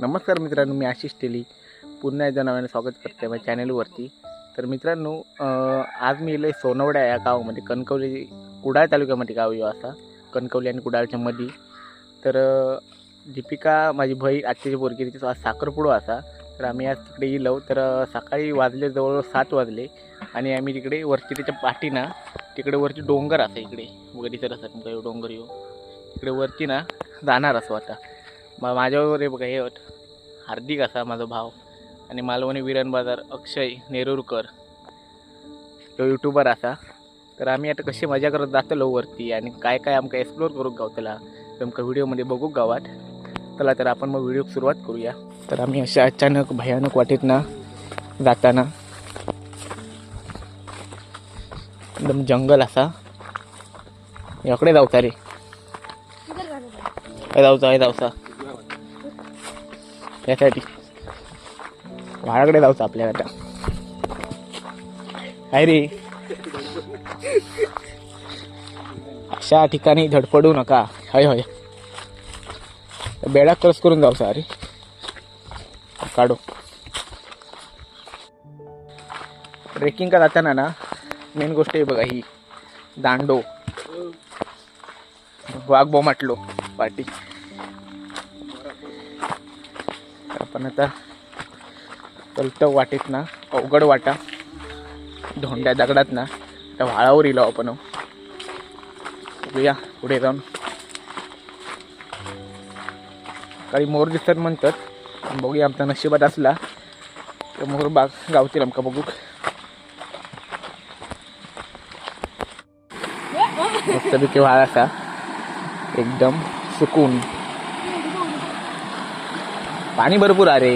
नमस्कार मित्रांनो मी आशिष टेली पुन्हा एकदा नव्याने स्वागत करते माझ्या चॅनेलवरती. तर मित्रांनो आज मी येलो सोनवड्या या गावामध्ये कणकवली कुडाळ तालुक्यामध्ये गाव येऊ असा कणकवली आणि कुडाळच्या मध्ये तर दीपिका माझी बहीण आजची पोरगी तिचा आज साखरपुडो असा तर आम्ही आज तिकडे येलो तर सकाळी वाजले जवळजवळ सात वाजले. आणि आम्ही तिकडे वरती त्याच्या पाठीना तिकडे वरती डोंगर असा इकडे. वगैरे सर असतात डोंगर येऊ. इकडे वरती ना जाणार असं आता माझ्याबरोबर हे बघा हे होत. हार्दिक असा माझा भाव. आणि मालवणी विरण बाजार अक्षय नेरुरकर. तो युट्यूबर असा. तर आम्ही आता कशी मजा करत जातलो वरती आणि काय काय आमका एक्सप्लोर करू गावतला तुमका व्हिडिओमध्ये बघू गावात. चला तर आपण मग व्हिडिओ सुरुवात करूया. तर आम्ही अशा अचानक भयानक वाटेतनं जाताना एकदम जंगल असा. याकडे जाऊचा रे जाऊचा हे जाऊचा त्यासाठी. वाळाकडे जाऊचं आपल्या आता. काय रे. अशा ठिकाणी धडपडू नका. हय हय. बेडा क्रॉस करून जाऊ अरे. काढू. ट्रेकिंग का जाताना ना मेन गोष्ट आहे बघा ही. दांडो. वाघ म्हटलो पाटी पण आता पलटव वाटेत ना अवघड वाटा. धोंड्या दगडात ना त्या व्हाळावर इलो आपण. बघूया पुढे जाऊन. काही मोर दिसतात म्हणतात बघूया आमचा नशिबात असला तर मोर बाग गावतील आमका बघू मस्तपैकी व्हाळ असा एकदम सुकून. पाणी भरपूर अरे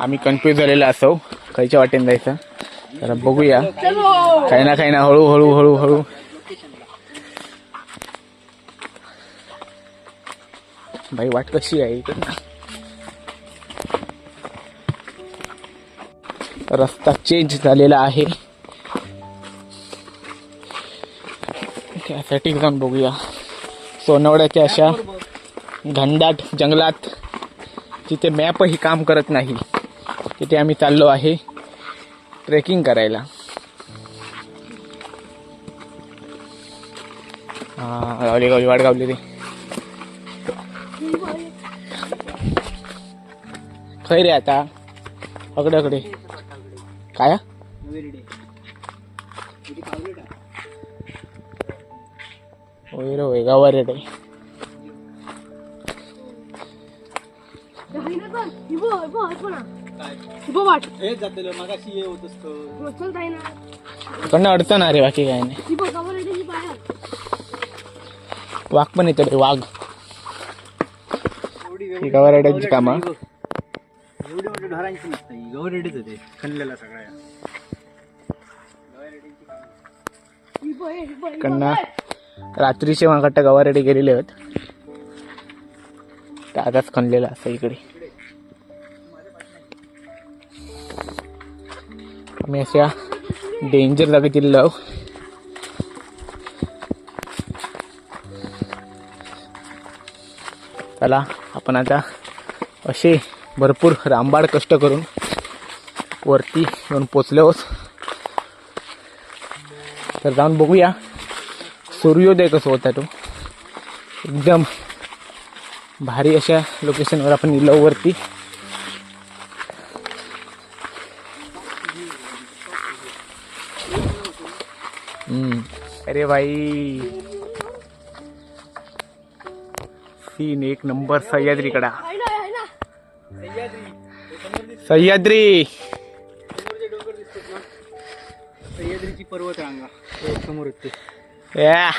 आम्ही कन्फ्यूज झालेलो असो. खायच्या वाटेन जायचं. तर बघूया. काही ना काही ना हळूहळू हळूहळू भाई वाट कशी आहे रस्ता चेंज झालेला आहे. त्यासाठी जाऊन बघूया. सोनवड्याच्या अशा घनदाट जंगलात तिथे मॅपही काम करत नाही. तिथे आम्ही चाललो आहे ट्रेकिंग करायला. हां गावली गावली वाट गावली रे. खै रे आता? अकडे अकडे काय? होय रे होय गावा रे हे जातलं मागाशी ये होत असतं. कडनं अडचण आहे रे बाकी काय नाही. वाघ पण येतो रे वाघ ही गावा रेड्यांची कामं. एवढी मोठी ढोरांची नसतं ही गवरेडीच होते खणलेला सगळ्या कडनं रात्रीचे मागट गावा रेडी गेलेले आहेत. तर आताच खणलेला असं इकडे. मी अशा डेंजर जागेतील लव चला आपण आता असे भरपूर रामबाड कष्ट करून वरती येऊन पोचलो तर जाऊन बघूया सूर्योदय कसं होता तो. एकदम भारी अशा लोकेशनवर आपण इलो वरती अरे भाई। सीन एक नंबर सह्याद्रीकडा सह्याद्री! सह्याद्रीची पर्वत रांगा हे समोर या.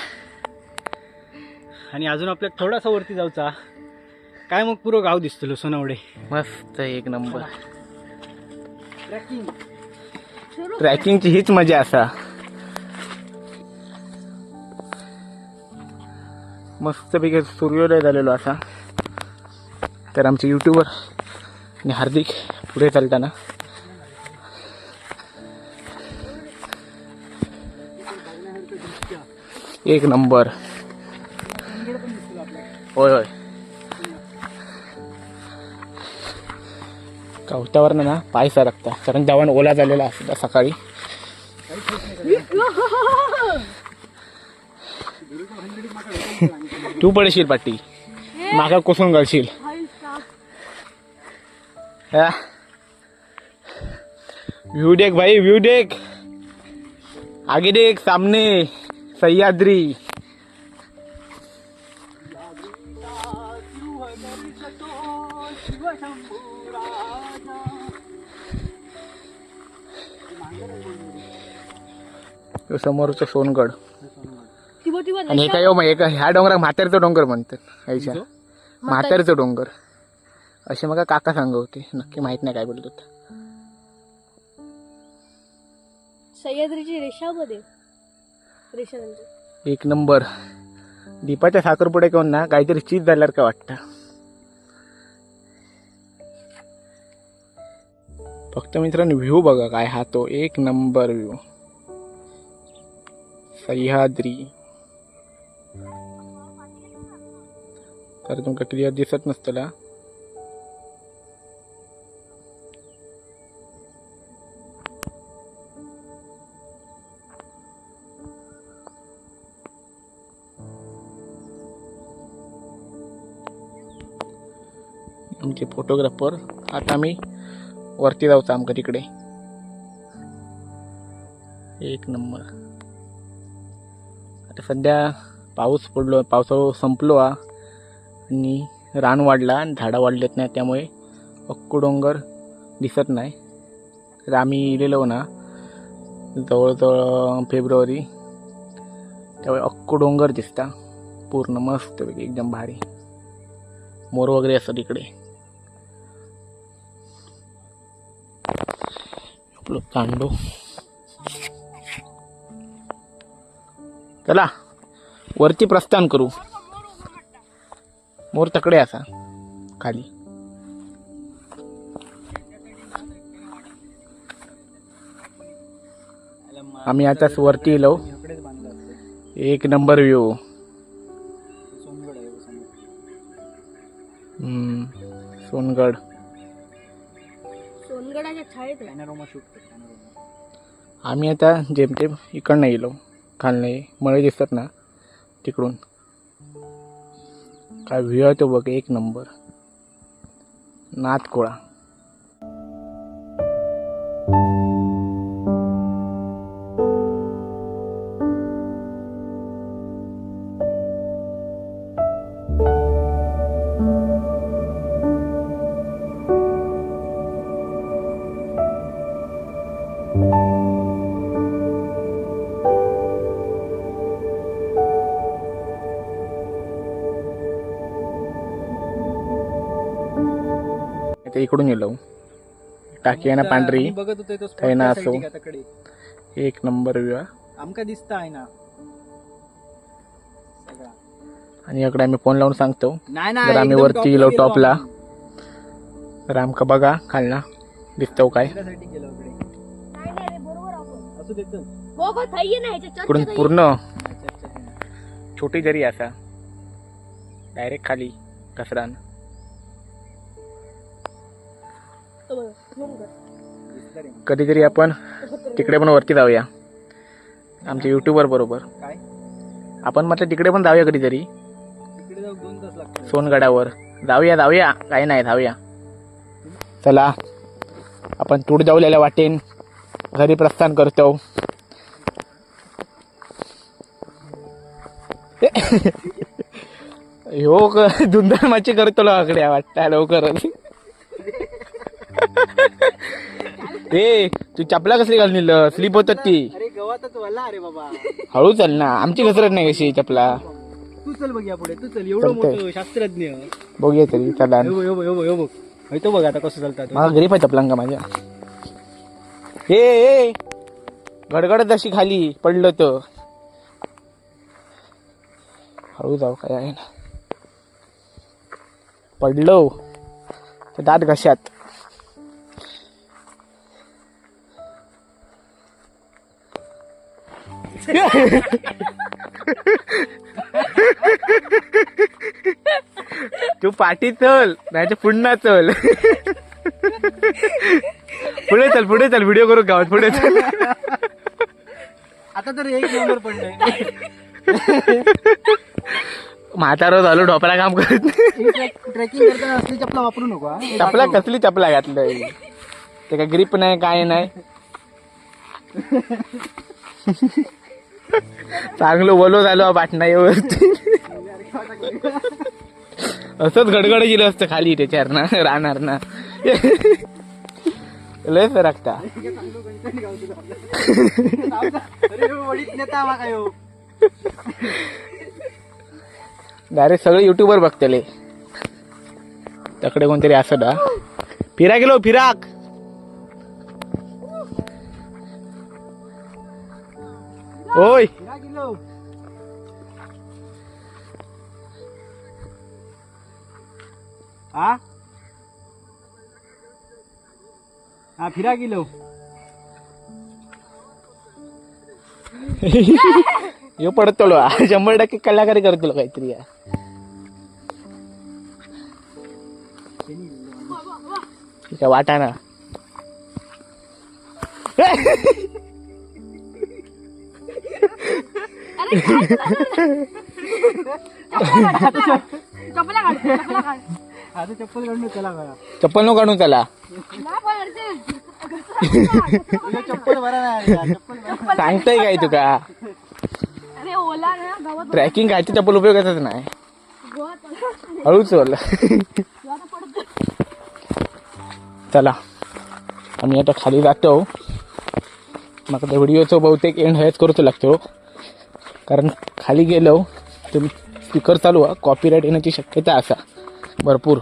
आणि अजून आपल्याला थोडासा वरती जाऊचा. काय मग पुरं गाव दिसतो सोनावडे? मस्त एक नंबर. ट्रॅकिंग ट्रॅकिंगची हीच मजा असा. मस्तपैकी सूर्योदय झालेलो असा तर आमचे युट्यूबर आणि हार्दिक पुढे चालताना. एक नंबर. होय होय. कवट्यावर ना पाय सरकता कारण जवान ओला झालेला असता सकाळी. तू पडशील पाटी माका कोसून घालशील. व्यू देख भाई व्यू देख. आगे देख सामने. सह्याद्री. समोरचं सोनगड. आणि हे काय हो, मग एका ह्या डोंगराक म्हातारचं डोंगर म्हणतात आईच्या. म्हातारचं डोंगर. असे मग काका सांगत होते नक्की माहीत नाही काय बोलत होत. सह्याद्रीची रेषामध्ये रेषा म्हणजे? एक नंबर. दीपाच्या साखरपुडे घेऊन ना काहीतरी चीज झाल्यावर का वाटतं? फक्त मित्रांनो व्ह्यू बघा काय हा तो एक नंबर व्ह्यू. सह्याद्री. तर तुमका क्लिअर दिसत नसतला. आमचे फोटोग्राफर आता आम्ही वरती जाऊचा आमका तिकडे. एक नंबर. आता सध्या पाऊस पडलो पावसाळो संपलो हा. आणि रान वाढला आणि झाडं वाढलेत नाही त्यामुळे अक्कू डोंगर दिसत नाही. तर आम्ही इलेलो ना जवळजवळ फेब्रुवारी त्यामुळे अक्कू डोंगर दिसता. पूर्ण मस्त एकदम भारी. मोर वगैरे असतात इकडे. आपलं कांडो चला वरती प्रस्थान करू. मोर तकडे असा खाली. आम्ही आता वरती येलो. एक नंबर व्ह्यू. सोनगड. आम्ही आता जेमतेम इकडनं येलो खालने. मळे दिसतात ना तिकडून. काय व्ह्यू आहे तो बघ एक नंबर. नाथकोळा. इकडून येलो. टाकी आहे ना पांढरी आम्ही बघत होतो तो spot काही ना त्या असो. का तकडे एक नंबर आमका दिसता आहे ना. सगळा. आणि इकडे आम्ही फोन लावून सांगतो. नाही जर आम्ही एकदम वरती top गेलो गेलो top ला. आम्ही. तर आमका बघा खालना. दिसतो काय? फिरायसाठी गेलो इकडे. नाही नाही रे, बरोबर आपण. असू दे चल. हो हो थाई ना ह्याच्या चर्चेत इकडून. पूर्ण. अच्छा, अच्छा, अच्छा. छोटी जरी असा डायरेक्ट खाली घसरान बघ, कर. कधीतरी आपण तिकडे पण वरती जाऊया. आमच्या युट्यूबर बरोबर. काय? आपण म्हटलं तिकडे पण जाऊया कधीतरी. तिकडे जाऊ दोन तास लागतात सोनगडावर. जाऊया जाऊया. काही नाही जाऊया. चला. आपण तूड जाऊलेल्या वाटेन घरी प्रस्थान करतो. हो क- धुंदर माची करतो आकडे वाटतं लवकरच. ए तू चपला कसली घालून स्लीप होतात ती. अरे वल्ला अरे बाबा. हळू चल ना. आमची घसरत नाही कशी चपला. तू चल बघ या पुढे. तू चल. एवढं चालतंय. मोठं शास्त्रज्ञ. बघूया तरी. चला. बघ. हे तो बघ आता कसं चालतात मला गरीब आहे चपलांका माझ्या. ए ए गडगडत अशी खाली पडलं तर हळू जाऊ काय आहे ना. पडलो तर दात घशात. तू पाठी चल नाही पुन्हा चल. पुढे चल पुढे चल व्हिडिओ करू गावात पुढे चल. आता तर एक नंबर पडलाय म्हातारा झालो ढोपरा काम करत. ट्रेकिंग करताना असली चपला वापरू नको हा. चपला कसली चपला घातलंय? ते काय ग्रीप नाही काय नाही. चांगलं ओलो झालो पाटणावरती असंच गडगड गेलं असतं खाली त्याच्यावर ना राहणार ना लय सरकता अरे डायरेक्ट सगळे युट्यूबवर बघतले. तकडे कोणतरी असं ना. फिरा गेलो फिराक. ओय फिरा गेलो हा हा फिरा गेलो यो पडतो शंभर टक्के कलाकारी करतो काहीतरी. या. ठीक आहे आता चप्पल काढून चला चप्पल नो काढून चला ना चप्पल बरा नाही यार, चप्पल बरा सांगताय काय तुका? अरे ओला ना गावात ट्रॅकिंग काय चप्पल उपयोगाचाच नाही. हळूच पडतो. पडतो. चला. आम्ही आता खाली जातो. मग त्या व्हिडिओचं बहुतेक एंड हेच करूच लागतो. कारण खाली गेलो तुम्ही स्पीकर चालू आहे कॉपीराईट येण्याची शक्यता असा. भरपूर.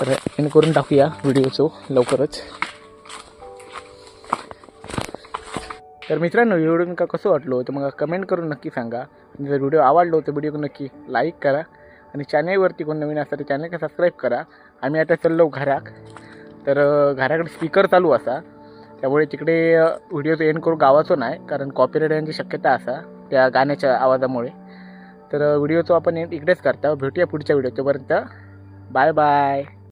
तर एंड करून टाकूया व्हिडिओचं लवकरच. तर मित्रांनो व्हिडिओ का कसं वाटलो तर मग कमेंट करून नक्की सांगा. आणि जर व्हिडिओ आवडलो तर व्हिडिओ नक्की लाईक करा. आणि चॅनेलवरती कोण नवीन असतं तर चॅनल सबस्क्राईब करा. आम्ही आता चाललो घराक तर घराकडे स्पीकर चालू असा. त्यामुळे तिकडे व्हिडिओचं एंड करू गावाचो नाही कारण कॉपीराईट यांची शक्यता असा त्या गाण्याच्या आवाजामुळे. तर व्हिडिओचं आपण इकडेच करता. भेटूया पुढच्या व्हिडिओ तोपर्यंत. Bye bye